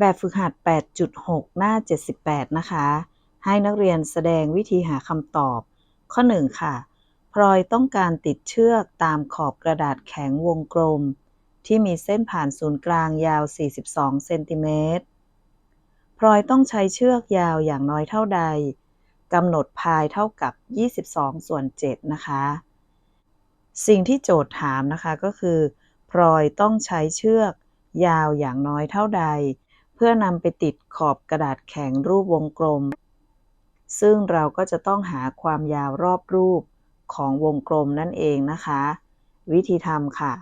แบบฝึกหัด 8.6 หน้า 78 นะคะ ให้นักเรียนแสดงวิธีหาคำตอบ ข้อ 1 ค่ะ พลอยต้องการติดเชือกตามขอบกระดาษแข็งวงกลม ที่มีเส้นผ่านศูนย์กลางยาว 42 เซนติเมตร พลอยต้องใช้เชือกยาวอย่างน้อยเท่าใดกำหนดพายเท่ากับ 22 ส่วน 7 นะคะ สิ่งที่โจทย์ถามนะคะก็คือ พลอยต้องใช้เชือกยาวอย่างน้อยเท่าใด พื่อนำไปติดขอบกระดาษแข็งรูปวงกลม ซึ่งเราก็จะต้องหาความยาวรอบรูปของวงกลมนั่นเองนะคะ วิธีทำค่ะ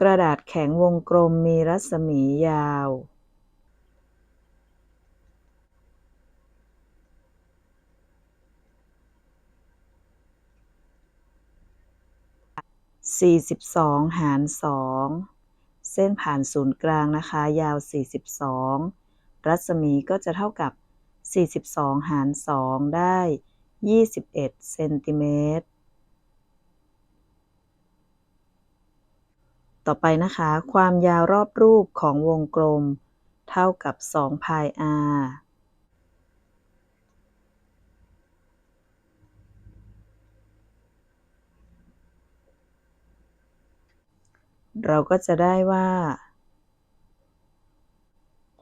กระดาษแข็งวงกลมมีรัศมียาว 42 หาร 2 เส้นผ่านศูนย์กลางนะคะ ยาว 42 รัศมีก็จะเท่ากับ 42 หาร 2 ได้ 21 เซนติเมตร ต่อไปนะคะ ความยาวรอบรูปของวงกลม เท่ากับ2พาย r เราก็จะได้ว่า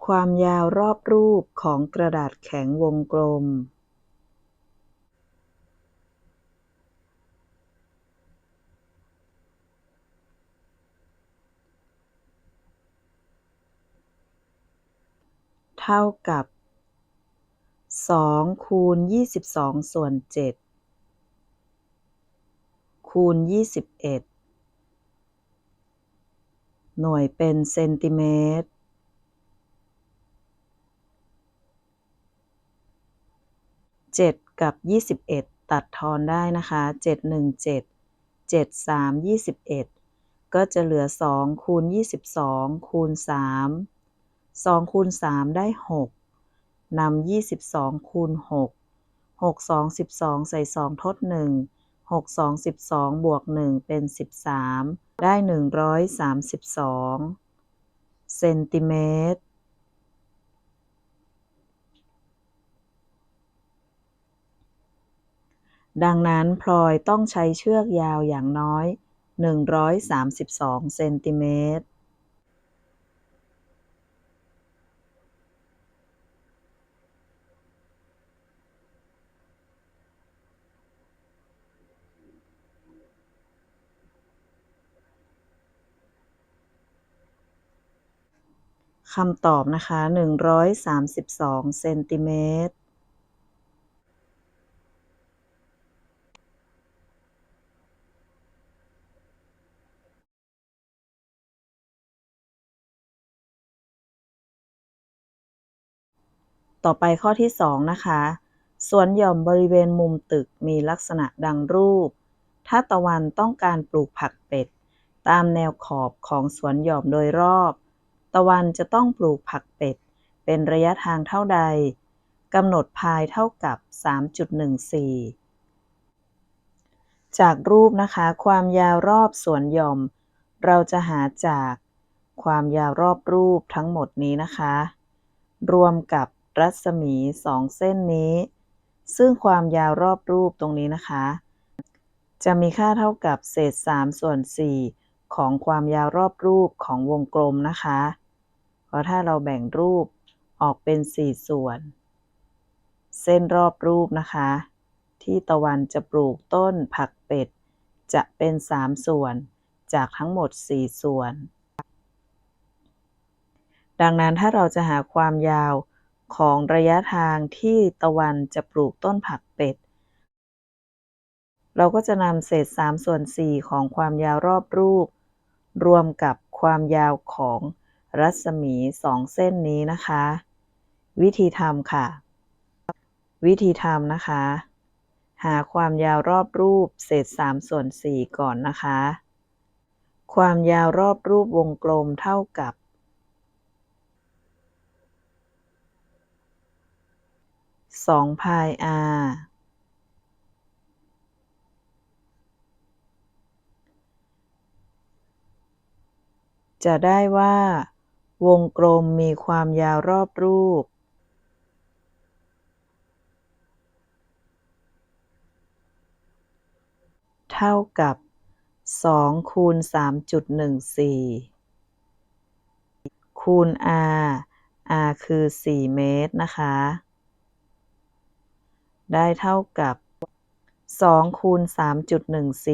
ความยาวรอบรูปของกระดาษแข็งวงกลม เท่ากับ2คูณ22 ส่วน 7 คูณ 21 หน่วยเป็นเซนติเมตร เจ็ดกับยี่สิบเอ็ดตัดทอนได้นะคะเจ็ดหนึ่งเจ็ดเจ็ดสามยี่สิบเอ็ดก็จะเหลือสองคูณยี่สิบสองคูณสามสองคูณสามได้หกนำยี่สิบสองคูณหกหกสองสิบสองใส่สองทดหนึ่ง 1 6 2 12บวก1เป็น13ได้132เซนติเมตรดังนั้นพลอยต้องใช้เชือกยาวอย่างน้อย 132 เซนติเมตร คำตอบนะคะ132เซนติเมตรต่อไปข้อที่ 2 นะคะ สวนหย่อมบริเวณมุมตึกมีลักษณะดังรูป ถ้าตะวันต้องการปลูกผักเป็ด ตามแนวขอบของสวนหย่อมโดยรอบ ตะวันจะต้องปลูกผักเป็ด เป็นระยะทางเท่าใดกำหนดพายเท่ากับ 3.14 จากรูปนะคะ ความยาวรอบสวนหย่อม เราจะหาจากความยาวรอบรูปทั้งหมดนี้นะคะ รวมกับรัศมี2เส้นนี้ ซึ่งความยาวรอบรูปตรงนี้นะคะ จะมีค่าเท่ากับเศษ3ส่วน4ของความยาวรอบรูปของวงกลมนะคะ เพราะถ้าเราแบ่งรูปออกเป็น 4 ส่วน เส้นรอบรูปนะคะ ที่ตะวันจะปลูกต้นผักเป็ด จะเป็น 3 ส่วนจากทั้งหมด 4 ส่วน ดังนั้นถ้าเราจะหาความยาวของระยะทางที่ตะวันจะปลูกต้นผักเป็ด เราก็จะนำเศษ 3 ส่วน 4 ของความยาวรอบรูป รวมกับความยาวของ รัศมีสองเส้นนี้นะคะ วิธีทำค่ะ วิธีทำนะคะ หาความยาวรอบรูปเศษสามส่วนสี่ก่อนนะคะ ความยาวรอบรูปวงกลมเท่ากับสองพาย r จะได้ว่า วงกลมมีความยาวรอบรูปเท่ากับ2คูณ3.14คูณ r r คือ4เมตรนะคะ ได้เท่ากับ2คูณ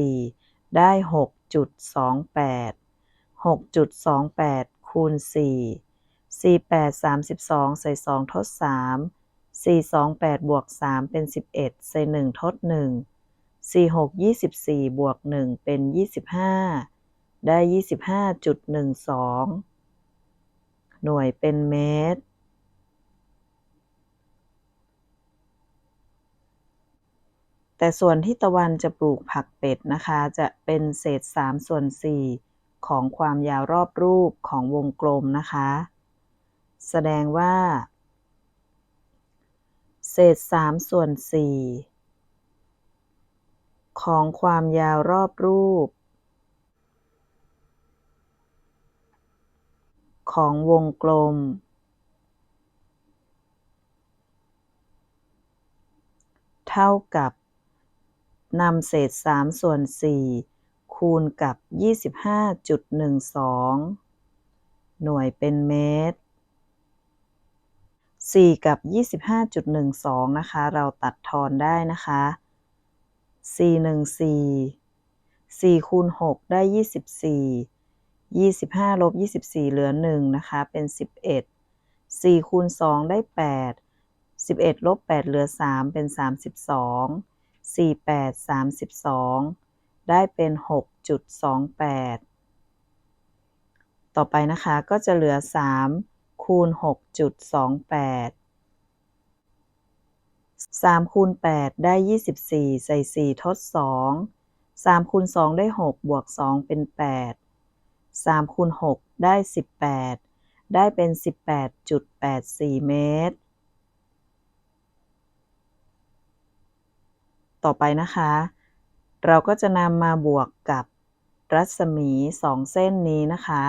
3.14ได้6.28 6.28 คูณ 4 4 8 32 ใส่ 2 ทด 3 4 2 8 บวก 3 เป็น 11 ใส่ 1 ทด 1 4 6 24 บวก 1 เป็น 25 ได้ 25.12 หน่วยเป็นเมตร แต่ส่วนที่ตะวันจะปลูกผักเป็ดนะคะ จะเป็นเศษ 3 ส่วน 4 ของความยาวรอบรูปของวงกลมนะคะ แสดงว่า เศษ 3 ส่วน 4 ของความยาวรอบรูป ของวงกลม เท่ากับนำเศษ 3 ส่วน 4 คูณกับ 25.12 หน่วยเป็นเมตร 4 กับ 25.12 นะคะ เราตัดทอนได้นะคะ 4 1 4 4คูณ6ได้ 24 25ลบ24 เหลือ 1 นะคะ เป็น 11 4คูณ2ได้ 8 11ลบ8เหลือ 3 เป็น 32 4 8 32 ได้เป็น 6.28 ต่อไปนะคะก็จะเหลือ 3 คูณ 6.28 3คูณ8ได้ 24 ใส่ 4 ทด 2 3คูณ2ได้ 6 บวก 2 เป็น 8 3คูณ6ได้ 18 ได้เป็น 18.84 เมตร ต่อไปนะคะ เราก็จะนำมาบวกกับรัศมี 2 เส้นนี้นะคะ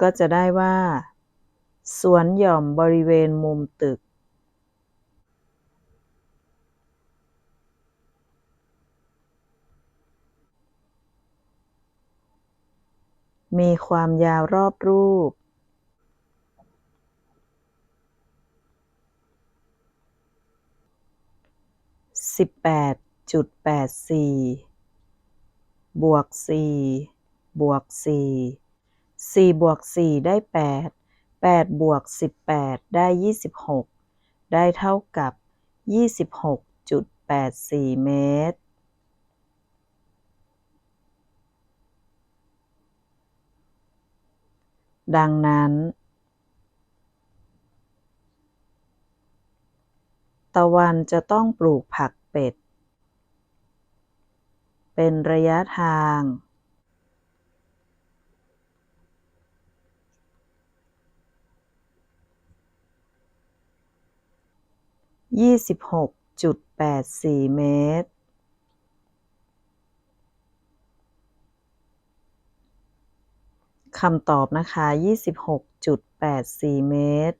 ก็จะได้ว่า สวนหย่อมบริเวณมุมตึก มีความยาวรอบรูป18.84บ วก4บวก4 4บวก4ได้8 8บวก18ได้26ได้เท่ากับ26.84เมตร ดังนั้น ตะวันจะต้องปลูกผักเป็ด เป็นระยะทาง ยี่สิบหกจุดแปดสี่เมตรคำตอบนะคะยี่สิบหกจุดแปดสี่เมตร